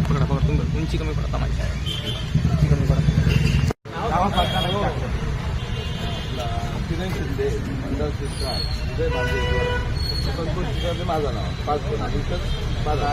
पकडा पकडा तुम्ही उंची कमी पडता माझी उंची कमी पडता किरण शिंदे मंडळ शिष्टाळ उदय बांदेश्वर संतोष माझं नाव पाच दोन आणि तर पाच दहा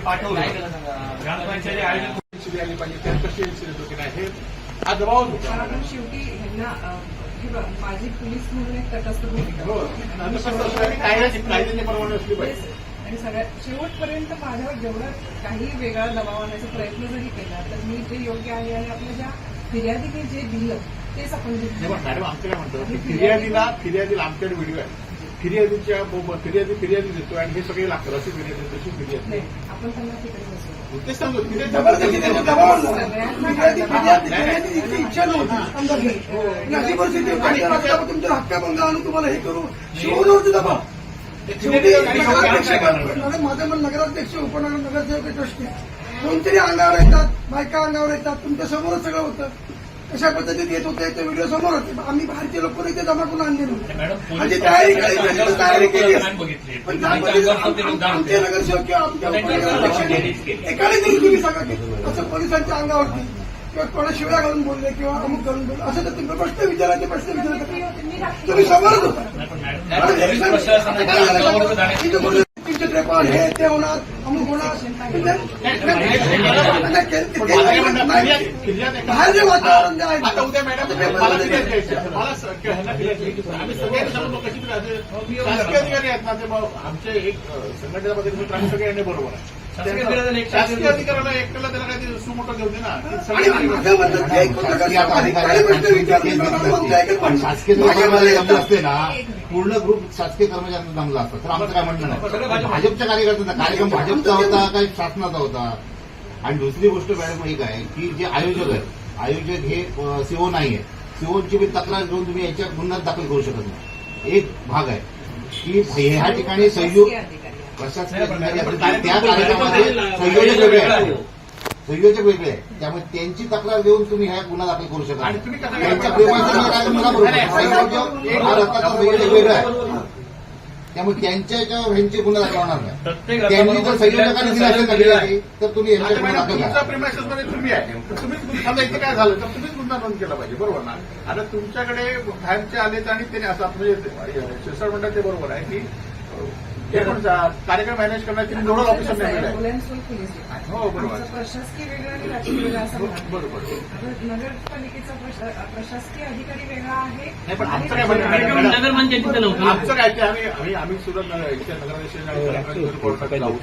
पाठवलं आली पाहिजे त्यात कशी इन्सिडेंट नाही हे हा कारण शेवटी ह्यांना माझी पोलीस म्हणून एक तटस्थ भूमिका आणि सगळ्यात शेवटपर्यंत माझ्यावर जेवढा काही वेगळा दबाव आणायचा प्रयत्न जरी केला तर मी जे योग्य आहे आणि आपल्या ज्या फिर्यादीने जे दिलं तेच आपण मॅडम आमच्याकडे म्हणतो फिर्यादीला फिर्यादीला आमच्याकडे व्हिडिओ आहे. फिर्यादीच्या ब- फिर्यादी फिर्यादी देतो आणि हे सगळे लागतात अशी फिर्यादी तशी फिर्यादी नाही आपण त्यांना तिकडे तेच सांगतो फिर्यादी जबरदस्ती त्यांनी दबाव आणला. सगळ्यांना फिर्यादी- दबाव फिर्यादी- नाही, नाही. फिर्यादी इतकी इच्छा नव्हती अंदाजे. आणि अशी परिस्थिती होती, आणि रस्त्यावर तुमच्या हक्काभंग आणून तुम्हाला हे करू शिवून दबाव शेवटी नगराध्यक्ष माझं पण नगराध्यक्ष उपनगर नगरसेवक ट्रस्टी कोणतरी अंगावर येतात बायका अंगावर येतात तुमच्या समोरच सगळं होतं कशा पद्धतीत येत होते ते व्हिडिओ समोर होते. आम्ही भारतीय लोक इथे जमा करून आणले नव्हते. तयारी तयारी केली. पण आमचे नगरसेवक किंवा आमच्या एकाने तरी तुम्ही सांगा की असं पोलिसांच्या अंगावरती किंवा कोणा शिव्या घालून बोलले किंवा अमुक घालून बोलले असं तर तुम्ही प्रश्न विचारायचे प्रश्न विचारायचे तुम्ही समोरच होता. तुमचे ट्रेपॉल हे ते होणार अमुक होणार म्हणजे बाहेर जे वातावरण जे आहे ना, आता उद्या मॅडम ते मला पेपरमध्ये फिर्याद द्यायची आहे. मला स- ह्यांना फिर्याद द्यायची आहे. आम्ही सगळ्यांनी समजतो कशी फिर्याद आहे. शासकीय अधिकारी आहेत ना ते मग आमचे एक अ, संघटनेमध्ये मित्र आम्ही सगळे यांनी बरोबर आहे शासकीय अधिकाऱ्याला एकट्याला त्याला सुमोटो घेऊ दे ना शासकीय जमले असते ना पूर्ण ग्रुप शासकीय कर्मचाऱ्यांना जमला असतं. तर आमचं काय म्हणणं सगळं नाही भाजप- भाजपच्या कार्यकर्त्यांचा कार्यक्रम भाजपचा होता काही शासनाचा होता? आणि दुसरी गोष्ट मॅडम एक आहे की जे आयोजक आहेत आयोजक हे सीओ नाही आहे सीओची बी तक्रार घेऊन तुम्ही याच्या गुन्हा दाखल करू शकत नाही. एक भाग आहे की ह्या ठिकाणी आहे. प्रशासकीय अधिकारी असतील, त्या कार्यक्रमामध्ये संयोजक वेगळे आहेत संयोजक वेगळे आहेत त्यामुळे त्यांची तक्रार देऊन तुम्ही ह्या गुन्हा दाखल करू शकता आणि तुम्ही कसं त्यांच्या प्रेमाचं मला काय मला बरोबर आहे. संयोजक हा. वेगळा आहे. त्यामुळे त्यांच्या याच्यावर ह्यांचे गुन्हा दाखल होणार नाही. प्रत्येक त्यांनी जर संयोजकांनी दिली असेल ना फिर्यादी, तर तुम्ही यांच्या आता गुन्हा मॅडम दाखल तुमचा करा. प्रेमायसेस मध्ये तुम्ही आहे. तर तुम्हीच गुन्हा- समजा इथे काय झालं? तर तुम्हीच गुन्हा नोंद केला पाहिजे बरोबर ना? आता तुमच्याकडे बाहेरचे आलेत आणि त्याने असं म्हणजे शिरसाळ म्हणतात ते बरोबर आहे की हे पण कार्यक्रम मॅनेज करण्याची नोडल ऑफिसर. हो, बरोबर. प्रशासकीय वेगळं आणि राजकीय वेगळं असं. बरोबर नगरपालिकेचा प्रशा- प्रशासकीय अधिकारी वेगळा आहे नाही पण आमचं काय नव्हतं आमचं काय ते आम्ही आम्ही सुद्धा नगराध्यक्ष जाऊ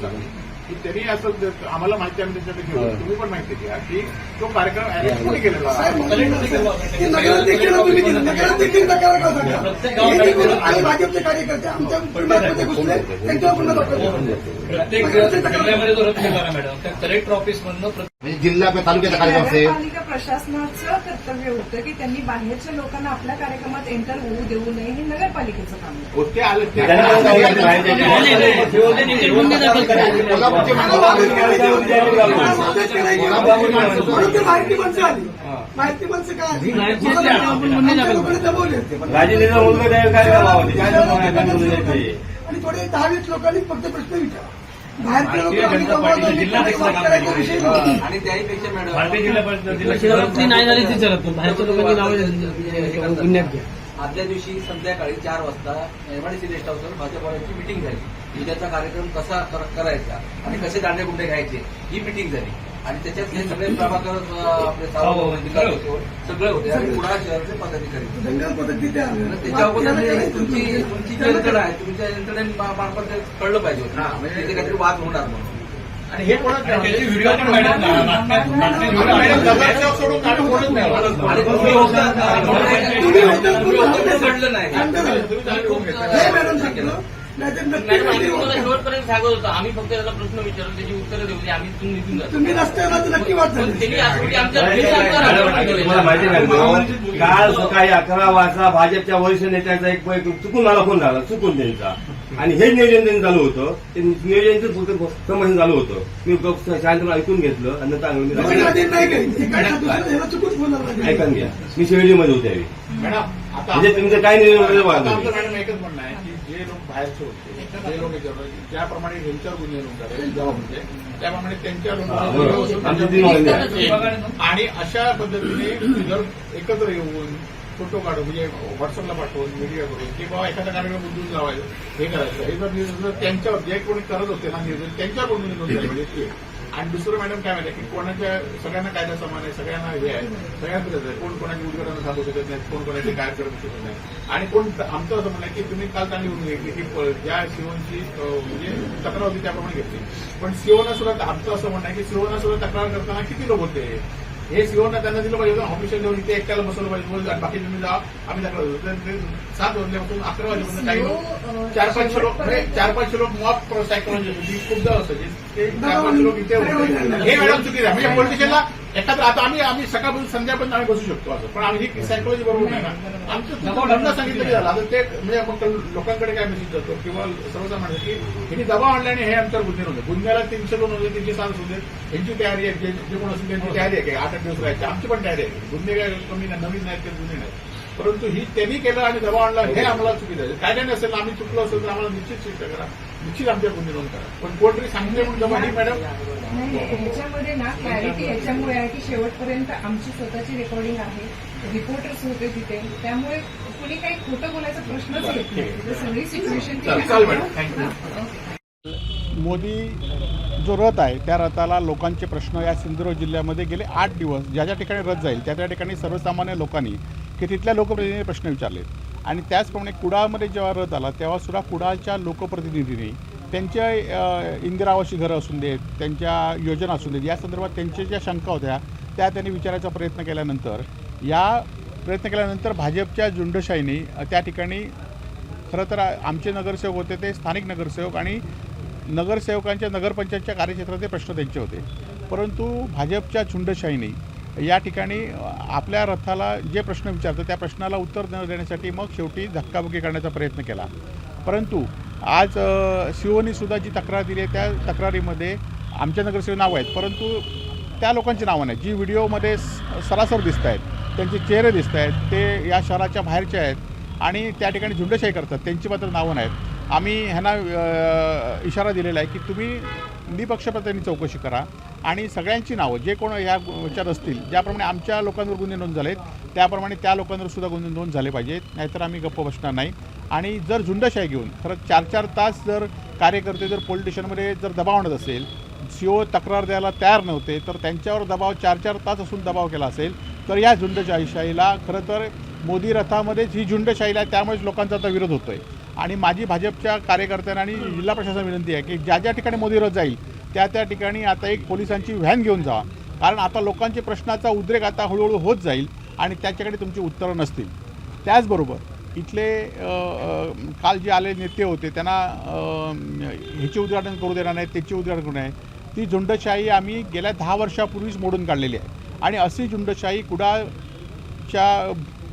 की त्यांनी असं आम्हाला माहिती आम्ही त्याच्याकडे घेऊ तुम्ही पण माहिती घ्या की तो कार्यक्रम अरेंज कोणी केलेला हे भाजपचे कार्यकर्ते आमच्या. प्रत्येक जिल्ह्यामध्ये जो रद्द केला मॅडम. त्या कलेक्टर ऑफिस मधनं म्हणजे जिल्हा किंवा तालुक्याचा कार्यक्रम असेल नगरपालिका प्रशासनाचं कर्तव्य होतं की त्यांनी बाहेरच्या लोकांना आपल्या कार्यक्रमात एंटर होऊ देऊ नये हे नगरपालिकेचं काम आहे हो, ते आले ते कोल्हापूरचे म्हणून ते माहिती माणसं आली माहिती माणसं काय आली आमच्या लोकांनी दबवले आणि थोडे दहा वीस लोकांनी फक्त प्रश्न विचारा भारतीय जिल्हा परिषद जिल्हा शेवटची नाही झाली ती चरत बाहेरच्या लोकांनी नावं गुन्ह्यात घ्या. आदल्या दिवशी संध्याकाळी चार वाजता एमआयडीसी गेस्ट हाऊसवर भाजपवाल्यांची मिटिंग झाली. उद्याचा कार्यक्रम कसा कर- करायचा आणि कसे दांडे गुंडे घ्यायचे ही मिटिंग झाली. आणि त्याच्यात हे सगळे प्रभाकर आपले हो, विकास किशोर सगळे होते. आणि कुडाळ शहराचे पदाधिकारी. त्याच्या अगोदर ते तुमची तुमची जी यंत्रणा आहे तुमच्या यंत्रणेमार्फत ते कळलं पाहिजे होतं. म्हणजे तिथे काहीतरी वाद होणार म्हणून. आणि हे कोणाच सोडून नाही झालं. शेवटपर्यंत सांगत होतो. आम्ही फक्त त्याचा प्रश्न विचारलो त्याची उत्तरं देऊ दे आम्ही तुम्ही निघून जातो. तुम्ही नसताना तर नक्की वाद पण झाली. त्यांनी तुम्हाला माहिती नाही काल सकाळी अकरा वाजता भाजपच्या वरिष्ठ नेत्यांचा एक एक चुकून मला फोन झाला चुकून त्यांचा. आणि हे नियोजन त्यांनी चालू होतं. ते नियोजन फक्त संभाषण चालू होतं. मी शांतपणे ऐकून घेतलं आणि आधी नाही काही दुसऱ्या ह्याला चुकून फोन आला. ऐकून घ्या मी शिर्डीमध्ये होते यावेळी. मॅडम आता म्हणजे तुमचं काय नियोजन वगैरे आता वाढलं आमचं नाही. मॅडम एकच म्हणणं आहे. की बाहेरचे होते. लोक याच्यावर- ज्याप्रमाणे ह्यांच्यावर गुन्हे नोंद झाले जेव्हा म्हणजे त्याप्रमाणे त्यांच्या. आणि अशा पद्धतीने जर एकत्र येऊन फोटो काढून म्हणजे व्हॉट्सअपला पाठवून मीडिया करून की बाबा एखादा कार्यक्रम बुद्धून लावायचं हे करायचं. हे जर त्यांच्यावर जे कोणी करत होते ना त्यांच्यावर गुन्हे नोंद झाले म्हणजे ते आणि दुसरं मॅडम काय माहिती की कोणाच्या सगळ्यांना कायदा समान आहे सगळ्यांना हे आहे. सगळ्यांकडेच आहे. कोण कोणाची उद्घाटन सांगू शकत नाही कोण कोणाचे काय करू शकत नाही. आणि कोण आमचं असं म्हणणं की तुम्ही काल चांगली होऊन घेतली की ज्या सीओनची म्हणजे तक्रार होती त्याप्रमाणे घेतली. पण शिवना सुद्धा आमचं असं म्हणणं आहे की शिवना सुद्धा तक्रार करताना किती लोक होते? हे सीओना त्यांना दिलं पाहिजे ऑफिशियल घेऊन इथे एकट्याला बसवलं पाहिजे बाकी तुम्ही जा आम्ही ते सात वाजल्यापासून अकरा वाजेपर्यंत काही लोक चार पाचशे लोक चार पाचशे लोक मॉक सायकोलॉजी होती. खूपदा असं ते चार पाचशे लोक इथे होते. हे मॅडम चुकीचं आहे. म्हणजे पॉलिटिशियनला एखादं आता आम्ही आम्ही सकाळपासून संध्यापर्यंत आम्ही बसू शकतो असं. पण आम्ही ही सायकोलॉजी बरोबर नाही ना. आमचं धंदा सांगितलं की झालं आता ते म्हणजे मग लोकांकडे काय मेसेज जातो? किंवा सर्वसामान्य की यांनी दबाव आणल्याने हे आमच्यावर गुन्हे नव्हते गुन्ह्याला तीनशे लोक होते तीनशे सात होते. यांची तयारी आहे जे कोण असेल त्यांची तयारी आहे. आठ आठ दिवस राहायची. आमची पण तयारी आहे. गुन्हे काय कमी नाही नवीन नाहीत ते गुन्हे नाहीत. परंतु ही त्यांनी केलं आणि दबाव आणला हे आम्हाला चुकीचं आहे. काय काय नसेल आम्ही चुकलो असेल तर आम्हाला निश्चित शिक्षा करा. निश्चित आमच्या गुन्हे नोंद करा. पण कोणतरी सांगितलं म्हणून जमा नाही मॅडम? नाही ह्याच्यामध्ये ना क्लॅरिटी याच्यामुळे आहे की शेवटपर्यंत आमची स्वतःची रेकॉर्डिंग आहे. रिपोर्टर्स होते तिथे. त्यामुळे कुणी काही खोटं बोलायचा प्रश्नच येत नाही. सगळी सिच्युएशन मोदी जो रथ आहे त्या रथाला लोकांचे प्रश्न या सिंधुदुर्ग जिल्ह्यामध्ये गेले आठ दिवस. ज्या ज्या ठिकाणी रथ जाईल त्या त्या ठिकाणी सर्वसामान्य लोकांनी की तिथल्या लोकप्रतिनिधींनी प्रश्न विचारले. आणि त्याचप्रमाणे कुडाळमध्ये जेव्हा रथ आला तेव्हा सुद्धा कुडाळच्या लोकप्रतिनिधींनी त्यांच्या इंदिरा आवासी घरं असून देत त्यांच्या योजना असू देत या संदर्भात त्यांच्या ज्या शंका होत्या त्या त्यांनी विचारायचा प्रयत्न केल्यानंतर या प्रयत्न केल्यानंतर भाजपच्या झुंडशाहीने त्या ठिकाणी खरं तर आमचे नगरसेवक होते ते स्थानिक नगरसेवक आणि नगरसेवकांच्या नगरपंचायतच्या कार्यक्षेत्राचे प्रश्न त्यांचे होते. परंतु भाजपच्या झुंडशाहीने या ठिकाणी आपल्या रथाला जे प्रश्न विचारतो त्या प्रश्नाला उत्तर न देण्यासाठी मग शेवटी धक्काबुक्की करण्याचा प्रयत्न केला. परंतु आज सुद्धा जी तक्रार दिली आहे त्या तक्रारीमध्ये आमच्या नगरसेवक नावं आहेत परंतु त्या लोकांची नावं नाही जी व्हिडिओमध्ये स- सरासर दिसत आहेत त्यांचे चेहरे दिसत आहेत ते या शहराच्या बाहेरचे आहेत आणि त्या ठिकाणी झुंडशाही करतात त्यांची मात्र नावं नाहीत. आम्ही ह्यांना इशारा दिलेला आहे की तुम्ही निपक्षपातीने चौकशी करा. आणि सगळ्यांची नावं जे कोण ह्या विचार असतील ज्याप्रमाणे आमच्या लोकांवर गुन्हे नोंद झालेत त्याप्रमाणे त्या लोकांवर सुद्धा गुन्हे नोंद झाले पाहिजेत नाहीतर आम्ही गप्प बसणार नाही. आणि जर झुंडशाही घेऊन खरंच चार चार तास जर कार्यकर्ते जर पोलीस स्टेशनमध्ये जर दबाव आणत असेल सी ओ तक्रार द्यायला तयार नव्हते तर त्यांच्यावर दबाव चार चार तास असून दबाव केला असेल तर या झुंडशाहीशाहीला खरं तर मोदी रथामध्येच ही झुंडशाहीला आहे त्यामुळेच लोकांचा आता विरोध होतो आहे आणि माझी भाजपच्या कार्यकर्त्यांना आणि जिल्हा प्रशासन विनंती आहे की ज्या ज्या ठिकाणी मोदी रथ जाईल त्या त्या ठिकाणी आता एक पोलिसांची व्हॅन घेऊन जावा कारण आता लोकांचे प्रश्नाचा उद्रेक आता हळूहळू होत जाईल आणि त्याच्याकडे तुमची उत्तरं नसतील. त्याचबरोबर इथले काल जे आले नेते होते त्यांना ह्याचे उद्घाटन करू देणार नाही त्याचे उद्घाटन करू नये ती झुंडशाही आम्ही गेल्या दहा वर्षापूर्वीच मोडून काढलेली आहे. आणि अशी झुंडशाही कुडाच्या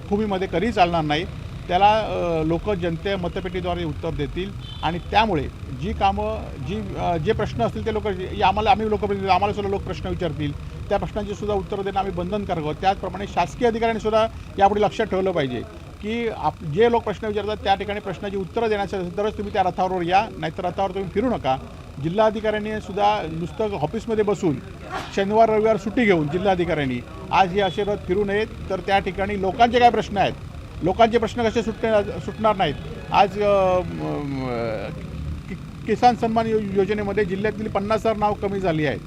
भूमीमध्ये कधी चालणार नाही. त्याला लोक जनते मतपेटीद्वारे उत्तर देतील आणि त्यामुळे जी कामं जी जे प्रश्न असतील ते लोक आम्हाला आम्ही लोकप्रतिनिधी आम्हाला सुद्धा लोक प्रश्न विचारतील. त्या प्रश्नांची सुद्धा उत्तरं देणं आम्ही बंधनकारक आहोत. त्याचप्रमाणे शासकीय अधिकाऱ्यांनी सुद्धा यापुढे लक्षात ठेवलं पाहिजे की आप जे लोक प्रश्न विचारतात त्या ठिकाणी प्रश्नाची उत्तरं देण्यासाठी तरच तुम्ही त्या रथावर या नाहीतर रथावर तुम्ही फिरू नका. जिल्हाधिकाऱ्यांनी सुद्धा नुसतं ऑफिसमध्ये बसून शनिवार रविवार सुट्टी घेऊन जिल्हाधिकाऱ्यांनी आज हे असे रथ फिरू नयेत. तर त्या ठिकाणी लोकांचे काय प्रश्न आहेत? लोकांचे प्रश्न कसे सुटणे सुटणार नाहीत. आज कि- किसान सन्मान योजनेमध्ये जिल्ह्यातील पन्नास हजार नाव कमी झाली आहेत.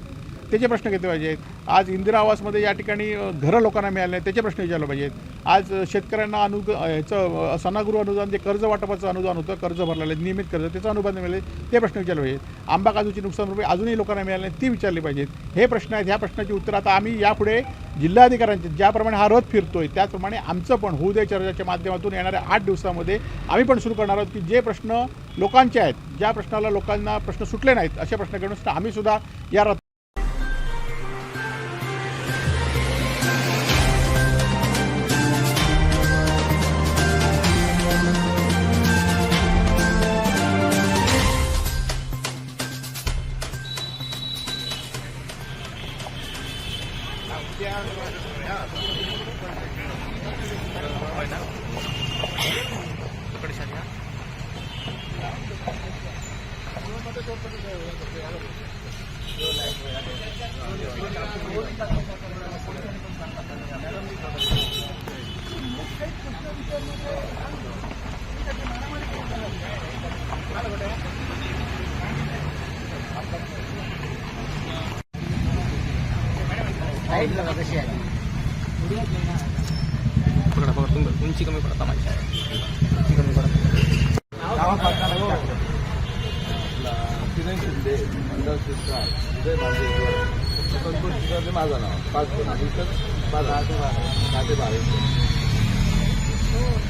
त्याचे प्रश्न घेतले पाहिजेत. आज इंदिरा आवासमध्ये या ठिकाणी घरं लोकांना मिळाले नाही त्याचे प्रश्न विचारले पाहिजेत. आज शेतकऱ्यांना अनु याचं सणागृह अनुदान जे कर्ज वाटपाचं अनुदान होतं कर्ज भरलेलं आहे, नियमित कर्ज त्याचं अनुदान मिळाले ते प्रश्न विचारले पाहिजेत. आंबा काजूची नुकसान रुपये अजूनही लोकांना मिळाले नाही ती विचारली पाहिजेत. हे प्रश्न आहेत ह्या प्रश्नाची उत्तर आता आम्ही यापुढे जिल्हाधिकाऱ्यांचे ज्याप्रमाणे हा रथ फिरतोय त्याचप्रमाणे आमचं पण होऊ दे चर्चाच्या माध्यमातून येणाऱ्या आठ दिवसामध्ये आम्ही पण सुरू करणार आहोत की जे प्रश्न लोकांचे आहेत ज्या प्रश्नाला लोकांना प्रश्न सुटले नाहीत अशा प्रश्न घेऊन आम्ही सुद्धा या रथ पकडा पकडा तुम- उंची कमी पडता माझी उंची कमी पडता माझं नाव पाच माझा त्यांनी बाकी काय करू नये रथावर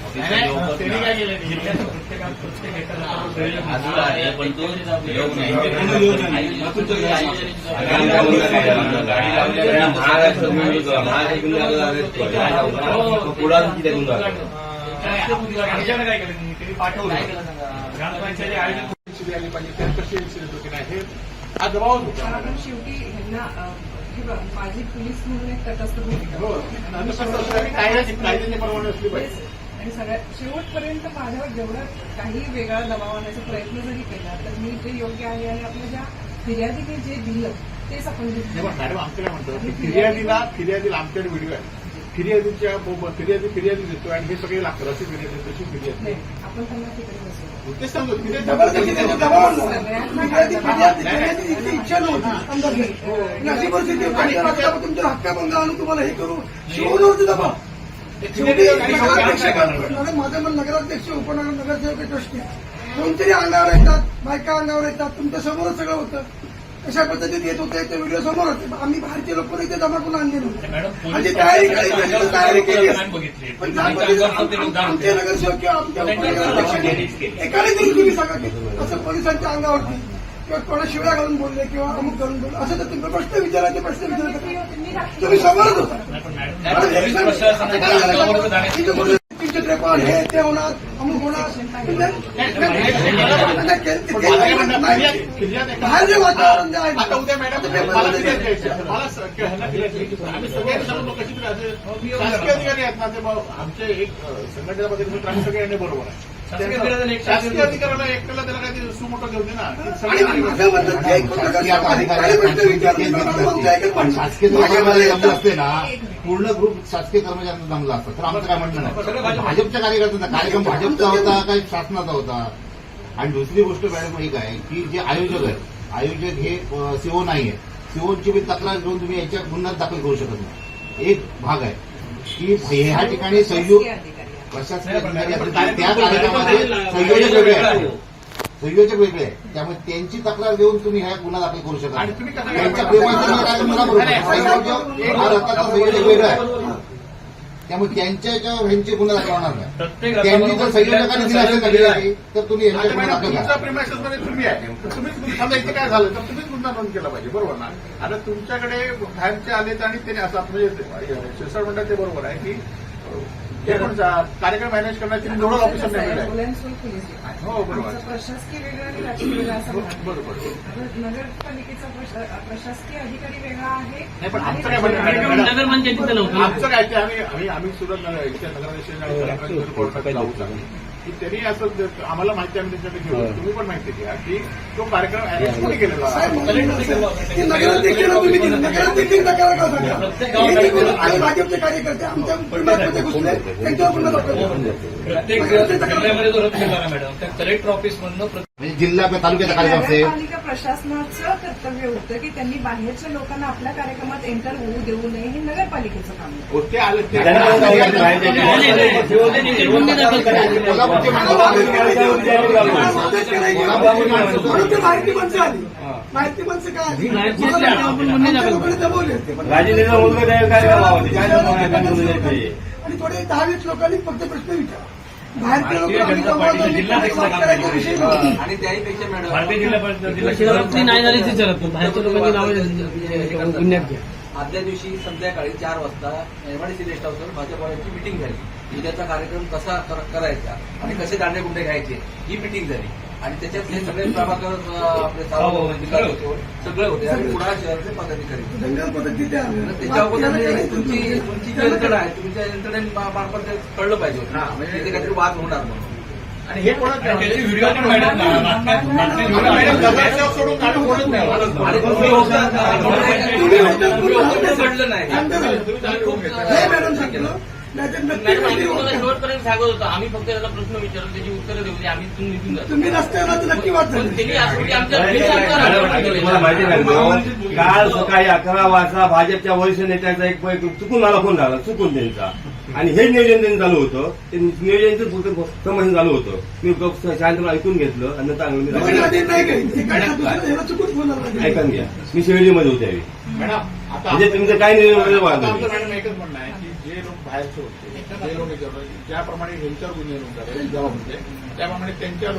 आली पाहिजे त्यात कशी होती नाही हे हा कारण शेवटी ह्यांना माझी पोलीस म्हणून एक तटस्थ भूमिका हो. आणि कसं असतं की कायद्याची कायद्याची परवानगी असली पाहिजे. आणि सगळ्यात शेवटपर्यंत माझ्यावर जेवढा काही वेगळा दबाव आणण्याचा प्रयत्न जरी केला तर मी जे योग्य आहे आणि आपल्या ज्या फिर्यादीने जे दिलं तेच आपण मॅडम आमचं काय म्हणतो? की फिर्यादीला फिर्यादीला आमच्याकडे व्हिडिओ आहे. फिर्यादीच्या फिर्यादी फिर्यादी देतो आणि हे सगळे लागतात. अशी फिर्यादी तशी फिर्यादी. नाही आपण त्यांना तिकडे सांगतो फिर्यादी दबाव इच्छा नव्हती. अशी परिस्थिती होती हक्काभंग आणून तुम्हाला हे करू. दबाव. शेवटी नगराध्यक्ष नाही, माझं मन नगराध्यक्ष उपनगर नगरसेवक ट्रस्टी. कोणतरी अंगावर येतात बायका अंगावर येतात तुमच्या समोरच सगळं होतं. कशा पद्धतीत येत होते ते व्हिडिओ समोर होते. आम्ही बाहेरचे लोक पण इथे जमा करून आणले नव्हते. आणि तयारी केली तयारी केली. पण ज्या पद्धतीने आम- आमचे नगरसेवक किंवा आमच्या उपनगराध्यक्षांनी एकाने तरी तुम्ही सांगा की असं पोलिसांच्या अंगावरती किंवा कोणा शिव्या घालून बोलले किंवा अमुक घालून बोलले असं तर तुम्ही प्रश्न विचारायचे प्रश्न विचारायचे. तुम्ही समोरच होता. तीनशे त्रेपन्न हे ते होणार अमुक होणार. बाहेर जे वातावरण जे आहे. बा- आमचे एक संघटनेमध्ये मित्र आम्ही सगळ्यांनी बरोबर आहे. शासकीय अधिकाऱ्याला एकट्याला त्याला सुमोटो घेऊ दे ना. असते ना पूर्ण ग्रुप शासकीय कर्मचाऱ्यांना जमला असतं. तर आमचं काय म्हणणं नाही. भाजपच्या कार्यकर्त्यांचा कार्यक्रम भाजपचा होता काही शासनाचा होता? आणि दुसरी गोष्ट मॅडम एक आहे की जे आयोजक आहेत आयोजक हे सीओ नाही आहे सीओची बी तक्रार घेऊन तुम्ही याच्या गुन्ह्यात दाखल करू शकत नाही. एक भाग आहे की ह्या ठिकाणी संयुक्त प्रशासकीय अधिकारी असतील, त्या कार्यक्रमाचे संयोजक वेगळे संयोजक त्यामुळे त्यांची तक्रार देऊन तुम्ही ह्या गुन्हा दाखल करू शकता आणि तुम्ही कसं त्यांच्या प्रेमाचं कार्यक्रम बरोबर आहे. संयोजक हा रक्ताचा संयोजक वेगळा आहे. त्यामुळे त्यांच्या याच्यावर ह्यांचे गुन्हा दाखल होणार नाही. प्रत्येक त्यांनी जर संयोजकांनी दिला असेल कधीतरी तर तुम्ही आता यांच्या गुन्हा मॅडम दाखल तुमचा करा. प्रिमायसेसमध्ये तुम्ही आहे. तर तुम्हीच इथे काय झालं तर तुम्हीच गुन्हा नोंद केला पाहिजे बरोबर ना? आता तुमच्याकडे बाहेरचे आलेत आणि त्याने असं म्हणजे शिरसाट म्हणतात ते बरोबर आहे की हे पण कार्यक्रम मॅनेज करण्याची नोडल ऑफिसर नेमलेलं आहे. हो बरोबर प्रशासकीय वेगळं आणि राजकीय वेगळं. बरोबर नगरपालिकेचा प्रशा- प्रशासकीय अधिकारी वेगळा आहे नाही पण आमचं काय. आमचं काय ते आम्ही आम्ही आम्ही सुद्धा नगराध्यक्ष कोर्टात जाऊ शकतो की त्यांनी असं आम्हाला माहिती आम्ही त्यांच्याकडे घेऊ तुम्ही पण माहिती घ्या की तो कार्यक्रम अरेंज कोणी केलेला हे भाजपचे कार्यकर्ते आमच्या. प्रत्येक जिल्ह्यामध्ये जो रद्द केला ना मॅडम त्या कलेक्टर ऑफिस मधनं म्हणजे जिल्हा तालुक्याचा कार्यक्रम असेल प्रशासनाचं कर्तव्य होतं की त्यांनी बाहेरच्या लोकांना आपल्या कार्यक्रमात एंटर होऊ देऊ नये हे नगरपालिकेचं काम आहे हो, ते आले माहिती आली माहिती काय? आणि थोडे दहा वीस लोकांनी फक्त प्रश्न विचारा भारतीय जनता. आणि त्याहीपेक्षा मॅडम भारतीय जिल्हा परिषद नाही झाली बाहेरच्या लोकांची नावं गुन्ह्यात घ्या. आदल्या दिवशी संध्याकाळी चार वाजता एमआयडीसी गेस्ट हाऊसवर भाजपवाल्यांची मिटिंग झाली. उद्याचा कार्यक्रम कसा कर- करायचा आणि कसे दांडे गुंडे घ्यायचे ही मिटिंग झाली. आणि त्याच्यात हे सगळे प्रभाकर आपले होते, सगळे होते आणि पुढा शहराचे पदाधिकारी त्याच्यावर म्हणजे तुमची तुमची जी यंत्रणा आहे तुमच्या यंत्रणेमार्फत ते कळलं पाहिजे होतं ना म्हणजे तिथे काहीतरी वाद होणार म्हणून आणि हे कोणाच व्हिडिओ पण मॅडम सोडून काढून कोणच नाही घडलं नाही झालं. शेवटपर्यंत सांगत होतो. आम्ही फक्त त्याला प्रश्न विचारलो त्याची उत्तरं देऊ दे आम्ही तुम्ही निघून जातो. तुम्ही रस्त्यावर तर नक्की झाली. तुम्हाला माहिती का काल सकाळी अकरा वाजता भाजपच्या वरिष्ठ नेत्यांचा एक चुकून मला फोन झाला चुकून त्यांचा. आणि हे नियोजन त्यांनी चालू होतं ते नियोजनचं फक्त संभाषण चालू होतं. मी शांत ऐकून घेतलं आणि नाही आला ऐकून घ्या मी शिर्डीमध्ये होते. त्यावेळी. मॅडम आता म्हणजे तुमचं काय निर्णय वगैरे बाहेरचे होते जे लोक याच्यावर- ज्याप्रमाणे ह्यांच्यावर गुन्हे नोंद झाले जबाब होते त्याप्रमाणे त्यांच्या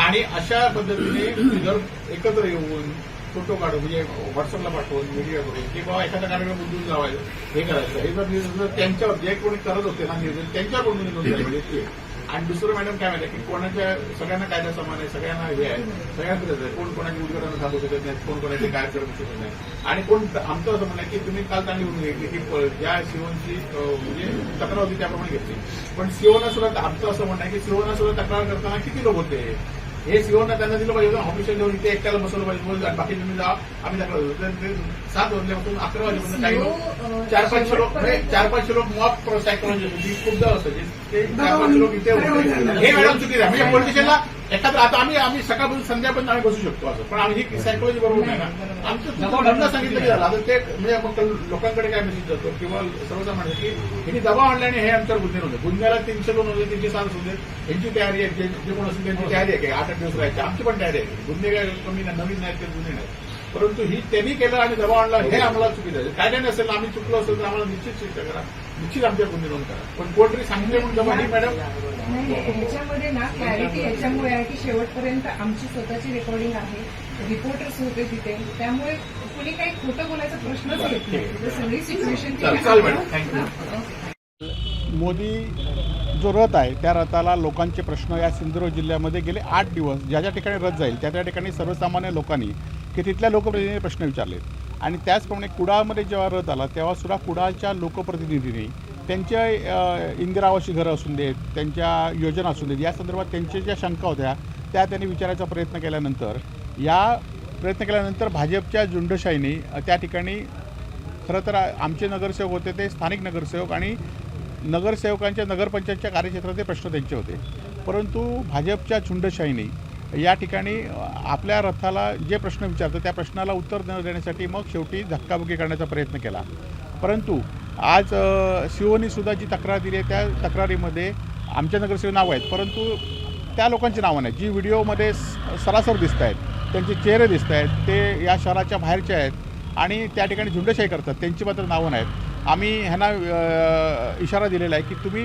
आणि अशा पद्धतीने जर एकत्र येऊन फोटो काढून म्हणजे व्हॉट्सअपला पाठवून मीडिया करून की बाबा एखादा कार्यक्रम उद्योग लावायचं हे करायचं. हे जर त्यांच्यावर जे कोणी करत होते ना नियोजन त्यांच्यावर कोणी नोंद झाली म्हणजे. आणि दुसरं मॅडम काय माहिती की कोणाच्या सगळ्यांना कायदा समान आहे सगळ्यांना हे आहे सगळ्यांना आहे. कोण कोणाची उद्घाटन सांगू शकत नाही कोण कोणाचे काय करू शकत नाही. आणि कोण आमचं असं म्हणणं आहे की तुम्ही काल चांगली होऊन घेतली की ज्या सिओनची म्हणजे तक्रार होती त्याप्रमाणे घेतली. पण सीओना सुद्धा आमचं असं म्हणणं आहे की सीओना सुद्धा तक्रार करताना किती लोक होते? हे सीओना त्यांना दिलं पाहिजे होतं देऊन इथे एकट्याला बसवलं पाहिजे बाकी तुम्ही जा. आम्ही सात वाजल्यापासून अकरा वाजेपर्यंत काही चार पाचशे लोक चार पाचशे लोक मॉक सायकोलॉजी होती. खूपदा ते चार पाचशे लोक इथे होते. हे मॅडम चुकीचं आहे. म्हणजे पोलिटिशियनला एखादं आता आम्ही आम्ही सकाळपासून संध्यापर्यंत आम्ही बसू शकतो असं. पण आम्ही ही सायकोलॉजी बरोबर नाही ना. आमचं धंदा सांगितलं की झालं. आता ते म्हणजे मग लोकांकडे काय मेसेज जातो? किंवा सर्वसामान्य की यांनी दबाव आणल्याने हे आमच्यावर गुन्हे नव्हते गुन्ह्याला तीनशे दोन होते तीनशे सात होते यांची तयारी आहे. जे कोण असेल त्यांची तयारी आहे. की आठ आठ दिवस राहायची. आमची पण तयारी आहे. गुन्हे काय कमी नाही. नवीन नाहीत ते गुन्हे नाहीत. परंतु ही त्यांनी केलं आणि दबाव आणला हे आम्हाला चुकीचं आहे. काय नाही नसेल आम्ही चुकलो असेल तर आम्हाला निश्चित शिक्षा करा. निश्चित आमच्या गुन्हे नोंद करा. पण कोणतरी सांगते म्हणून जमा ही मॅडम. नाही ह्याच्यामध्ये ना क्लॅरिटी याच्यामुळे आहे की शेवटपर्यंत आमची स्वतःची रेकॉर्डिंग आहे. रिपोर्टर्स होते तिथे. त्यामुळे कुणी काही खोटं बोलायचा प्रश्नच येत नाही. तिथे सगळी सिच्युएशन मोदी जो रथ आहे त्या रथाला लोकांचे प्रश्न या सिंधुदुर्ग जिल्ह्यामध्ये गेले आठ दिवस. ज्या ज्या ठिकाणी रथ जाईल त्या त्या ठिकाणी सर्वसामान्य लोकांनी की तिथल्या लोकप्रतिनिधींनी प्रश्न विचारलेत आणि त्याचप्रमाणे कुडाळमध्ये जेव्हा रथ आला तेव्हासुद्धा कुडाळच्या लोकप्रतिनिधींनी त्यांच्या अ, इंदिरा आवासी घरं असून देत त्यांच्या योजना असून देत या संदर्भात त्यांच्या ज्या शंका होत्या त्या त्यांनी विचारायचा प्रयत्न केल्यानंतर या प्रयत्न केल्यानंतर भाजपच्या झुंडशाहीने त्या ठिकाणी खरं तर आमचे नगरसेवक होते ते स्थानिक नगरसेवक आणि नगरसेवकांच्या नगरपंचायतच्या कार्यक्षेत्राचे प्रश्न त्यांचे होते. परंतु भाजपच्या झुंडशाहीने या ठिकाणी आपल्या रथाला जे प्रश्न विचारतात त्या प्रश्नाला उत्तर न देण्यासाठी मग शेवटी धक्काबुक्की करण्याचा प्रयत्न केला. परंतु आज सुद्धा जी तक्रार दिली आहे त्या तक्रारीमध्ये आमच्या नगरसेवक नावं आहेत परंतु त्या लोकांची नावं नाही जी व्हिडिओमध्ये स- सरासर दिसत आहेत त्यांचे चेहरे दिसत आहेत ते या शहराच्या बाहेरचे आहेत आणि त्या ठिकाणी झुंडशाही करतात त्यांची मात्र नावं नाहीत. आम्ही ह्यांना इशारा दिलेला आहे की तुम्ही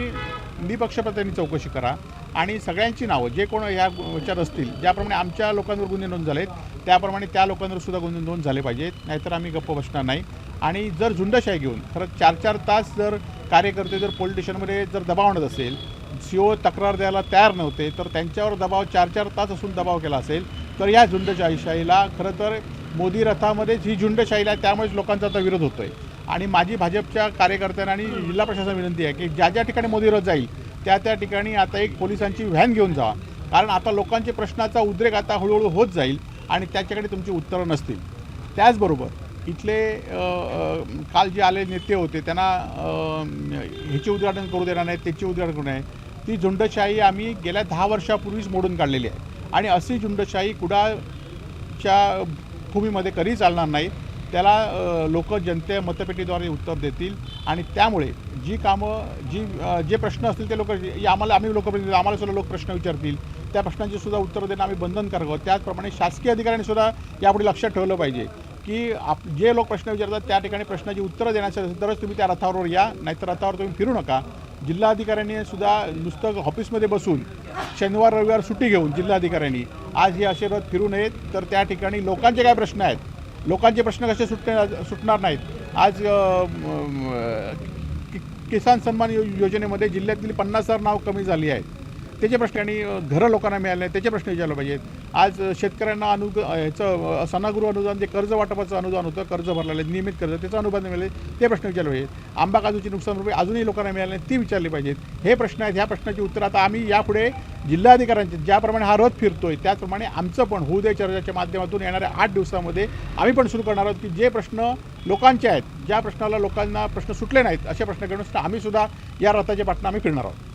निपक्षपातांनी चौकशी करा आणि सगळ्यांची नावं जे कोण या ह्याच्यात असतील ज्याप्रमाणे आमच्या लोकांवर गुन्हे नोंद झालेत त्याप्रमाणे त्या लोकांवर सुद्धा गुन्हे नोंद झाले पाहिजेत नाहीतर आम्ही गप्प बसणार नाही. आणि जर झुंडशाही घेऊन खरंच चार चार तास जर कार्यकर्ते जर पोलीस स्टेशनमध्ये जर दबाव आणत असेल सी ओ तक्रार द्यायला तयार नव्हते तर त्यांच्यावर दबाव चार चार तास असून दबाव केला असेल तर या झुंडशाहीशाहीला खरं तर मोदी रथामध्येच ही झुंडशाहीला आहे त्यामुळेच लोकांचा आता विरोध होतो आहे आणि माझी भाजपच्या कार्यकर्त्यांना आणि जिल्हा प्रशासन विनंती आहे की ज्या ज्या ठिकाणी मोदी रथ जाईल त्या त्या ठिकाणी आता एक पोलिसांची व्हॅन घेऊन जा कारण आता लोकांचे प्रश्नाचा उद्रेक आता हळूहळू होत जाईल आणि त्याच्याकडे तुमची उत्तरं नसतील. त्याचबरोबर इथले काल जे आले नेते होते त्यांना ह्याचे उद्घाटन करू देणार नाही त्याचे उद्घाटन करू नये. ती झुंडशाही आम्ही गेल्या दहा वर्षापूर्वीच मोडून काढलेली आहे. आणि अशी झुंडशाही कुडाळच्या भूमीमध्ये कधी चालणार नाही. त्याला लोक जनते मतपेटीद्वारे उत्तर देतील आणि त्यामुळे जी कामं जी जे प्रश्न असतील ते लोक आम्हाला आम्ही लोकप्रतिनिधी आम्हाला सुद्धा लोक प्रश्न विचारतील. त्या प्रश्नांची सुद्धा उत्तरं देणं आम्ही बंधनकारक आहोत त्याचप्रमाणे शासकीय अधिकाऱ्यांनी सुद्धा यापुढे लक्षात ठेवलं पाहिजे की आप जे लोक प्रश्न विचारतात त्या ठिकाणी प्रश्नाची उत्तरं देण्यासाठी असेल तरच तुम्ही त्या रथावर या नाहीतर रथावर तुम्ही फिरू नका. जिल्हाधिकाऱ्यांनी सुद्धा नुसतं ऑफिसमध्ये बसून शनिवार रविवार सुट्टी घेऊन जिल्हाधिकाऱ्यांनी आज हे असे रथ फिरू नयेत. तर त्या ठिकाणी लोकांचे काय प्रश्न आहेत? लोकांचे प्रश्न कसे सुटणे सुटणार नाहीत. आज कि- किसान सन्मान यो योजनेमध्ये जिल्ह्यातील पन्नास हजार नाव कमी झाली आहेत. त्याचे प्रश्न आणि घरं लोकांना मिळाले त्याचे प्रश्न विचारले पाहिजेत. आज शेतकऱ्यांना अनु ह्याचं सणागृह अनुदान जे कर्ज वाटपाचं अनुदान होतं कर्ज भरलेलं आहे, नियमित कर्ज त्याचं अनुदान मिळाले ते प्रश्न विचारले पाहिजेत. आंबा काजूची नुकसान रुपये अजूनही लोकांना मिळाले ती विचारली पाहिजेत. हे प्रश्न आहेत ह्या प्रश्नाची उत्तर आता आम्ही यापुढे जिल्हाधिकाऱ्यांचे ज्याप्रमाणे हा रथ फिरतोय त्याचप्रमाणे आमचं पण होऊ दे चर्चाच्या माध्यमातून येणाऱ्या आठ दिवसामध्ये आम्ही पण सुरू करणार आहोत की जे प्रश्न लोकांचे आहेत ज्या प्रश्नाला लोकांना प्रश्न सुटले नाहीत असे प्रश्न घेऊन आम्ही सुद्धा या रथाच्या पाठनं आम्ही फिरणार आहोत.